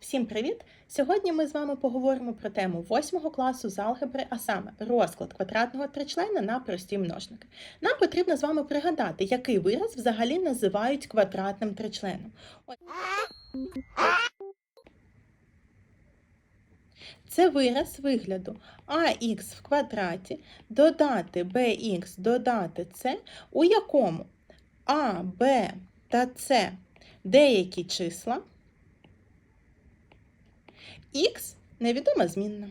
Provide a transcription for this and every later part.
Всім привіт! Сьогодні ми з вами поговоримо про тему 8 класу з алгебри, а саме розклад квадратного тричлена на прості множники. Нам потрібно з вами пригадати, який вираз взагалі називають квадратним тричленом. Це вираз вигляду ax в квадраті додати bx додати c, у якому а, б та с деякі числа, х невідома змінна.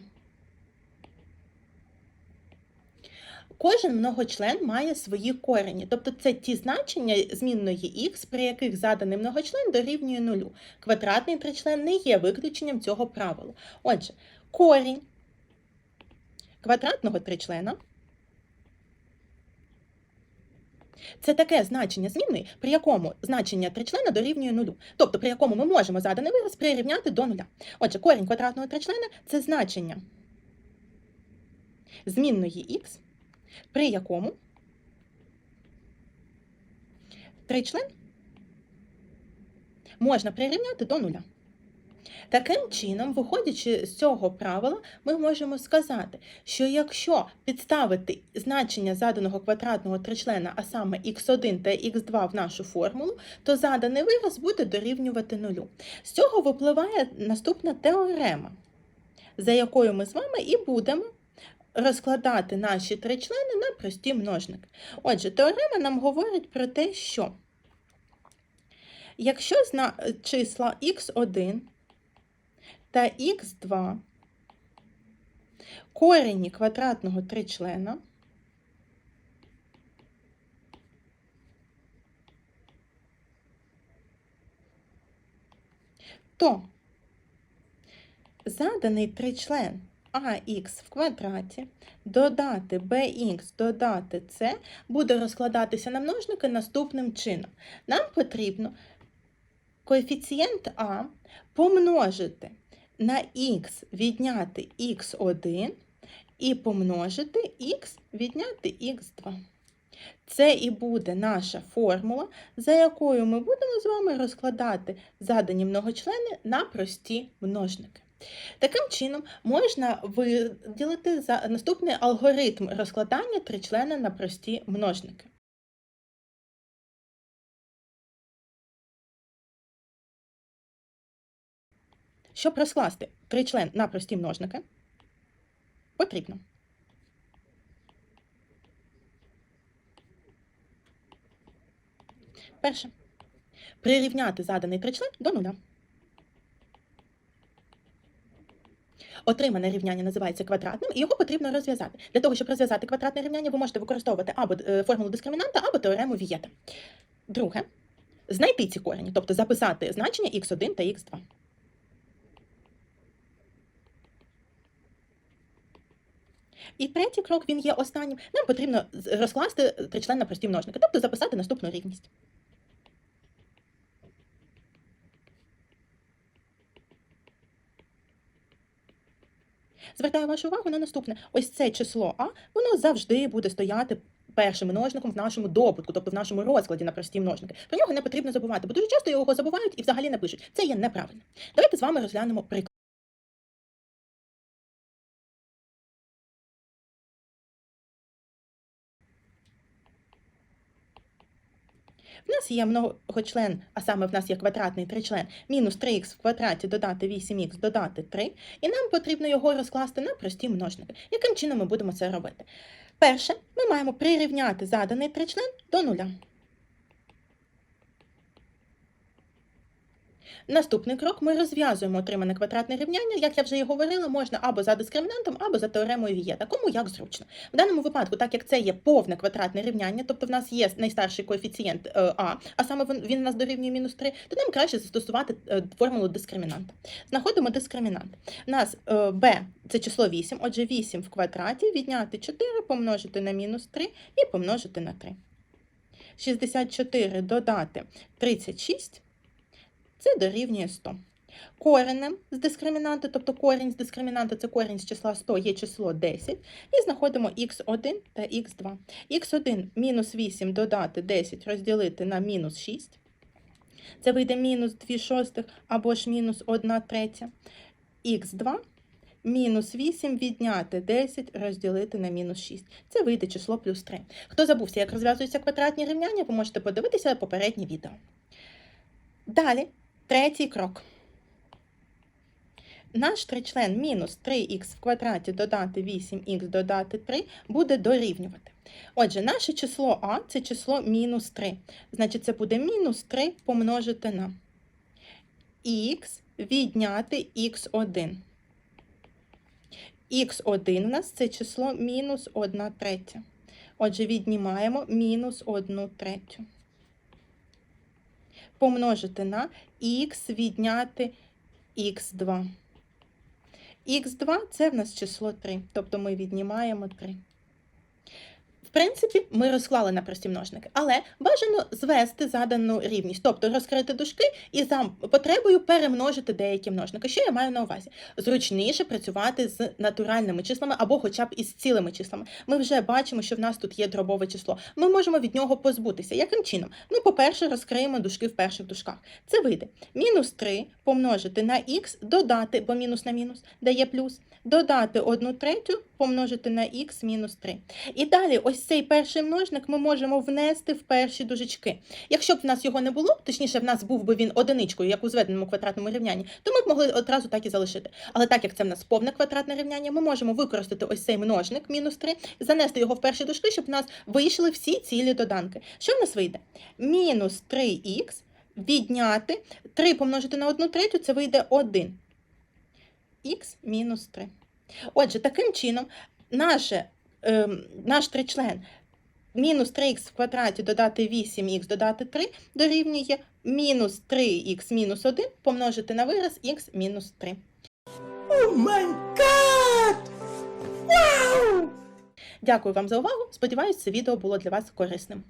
Кожен многочлен має свої корені, тобто це ті значення змінної х, при яких заданий многочлен дорівнює нулю. Квадратний тричлен не є виключенням цього правила. Отже, корінь квадратного тричлена це таке значення змінної, при якому значення тричлена дорівнює нулю. Тобто, при якому ми можемо заданий вираз прирівняти до нуля. Отже, корінь квадратного тричлена це значення змінної х, при якому тричлен можна прирівняти до нуля. Таким чином, виходячи з цього правила, ми можемо сказати, що якщо підставити значення заданого квадратного тричлена, а саме х1 та х2 в нашу формулу, то заданий вираз буде дорівнювати нулю. З цього випливає наступна теорема, за якою ми з вами і будемо розкладати наші тричлени на прості множники. Отже, теорема нам говорить про те, що якщо числа х1 та х2 корені квадратного тричлена то заданий тричлен ах в квадраті додати bx додати c буде розкладатися на множники наступним чином. Нам потрібно коефіцієнт а помножити на х відняти х1 і помножити х відняти х2. Це і буде наша формула, за якою ми будемо з вами розкладати задані многочлени на прості множники. Таким чином, можна виділити за наступний алгоритм розкладання тричлена на прості множники. Щоб розкласти тричлен на прості множники, потрібно перше прирівняти заданий тричлен до нуля. Отримане рівняння називається квадратним, і його потрібно розв'язати. Для того, щоб розв'язати квадратне рівняння, ви можете використовувати або е, формулу дискримінанта, або теорему Вієта. Друге, знайти ці корені, тобто записати значення х1 та х2. І третій крок, він є останнім. Нам потрібно розкласти тричлен на прості множники, тобто записати наступну рівність. Звертаю вашу увагу на наступне. Ось це число А, воно завжди буде стояти першим множником в нашому добутку, тобто в нашому розкладі на прості множники. Про нього не потрібно забувати, бо дуже часто його забувають і взагалі не пишуть. Це є неправильно. Давайте з вами розглянемо приклад. В нас є многочлен, а саме в нас є квадратний тричлен, мінус 3х в квадраті додати 8х додати 3, і нам потрібно його розкласти на прості множники. Яким чином ми будемо це робити? Перше, ми маємо прирівняти заданий тричлен до нуля. Наступний крок ми розв'язуємо отримане квадратне рівняння. Як я вже і говорила, можна або за дискримінантом, або за теоремою Вієта, кому як зручно. В даному випадку, так як це є повне квадратне рівняння, тобто в нас є найстарший коефіцієнт е, А, а саме він, у нас дорівнює мінус 3, то нам краще застосувати е, формулу дискримінанта. Знаходимо дискримінант. У нас е, b – це число 8, отже 8 в квадраті відняти 4, помножити на мінус 3 і помножити на 3. 64 додати 36 це дорівнює 100. Коренем з дискримінанти, тобто корінь з дискримінанта це корінь з числа 100, є число 10, і знаходимо х1 та х2. х1 мінус 8 додати 10 розділити на мінус 6. Це вийде мінус 2 шостих або ж мінус 1 третя. Х2 мінус 8 відняти 10 розділити на мінус 6. Це вийде число плюс 3. Хто забувся, як розв'язуються квадратні рівняння, ви можете подивитися попереднє відео. Далі, третій крок. Наш тричлен мінус 3х в квадраті додати 8х додати 3 буде дорівнювати. Отже, наше число А це число мінус 3. Значить, це буде мінус 3 помножити на х відняти х1. х1 у нас це число мінус 1 третя. Отже, віднімаємо мінус 1 третю. Помножити на х відняти х2. х2 це в нас число 3, тобто ми віднімаємо 3. Принципі, ми розклали на прості множники, але бажано звести задану рівність, тобто розкрити дужки і за потребою перемножити деякі множники. Що я маю на увазі? Зручніше працювати з натуральними числами або хоча б із цілими числами. Ми вже бачимо, що в нас тут є дробове число. Ми можемо від нього позбутися. Яким чином? Ну, по-перше, розкриємо дужки в перших дужках. Це вийде мінус 3 помножити на х, додати, бо мінус на мінус дає плюс, додати 1 третю, помножити на х мінус 3. І далі ось цей перший множник ми можемо внести в перші дужечки. Якщо б в нас його не було, точніше, в нас був би він одиничкою, як у зведеному квадратному рівнянні, то ми б могли одразу так і залишити. Але так як це в нас повне квадратне рівняння, ми можемо використати ось цей множник мінус 3, занести його в перші дужки, щоб в нас вийшли всі цілі доданки. Що в нас вийде? Мінус 3х відняти 3 помножити на 1 третю, це вийде 1. х мінус 3. Отже, таким чином, наше, ем, наш тричлен мінус 3х в квадраті додати 8х додати 3 дорівнює мінус 3х мінус 1 помножити на вираз х мінус 3. Oh my god! Wow! Дякую вам за увагу. Сподіваюсь, це відео було для вас корисним.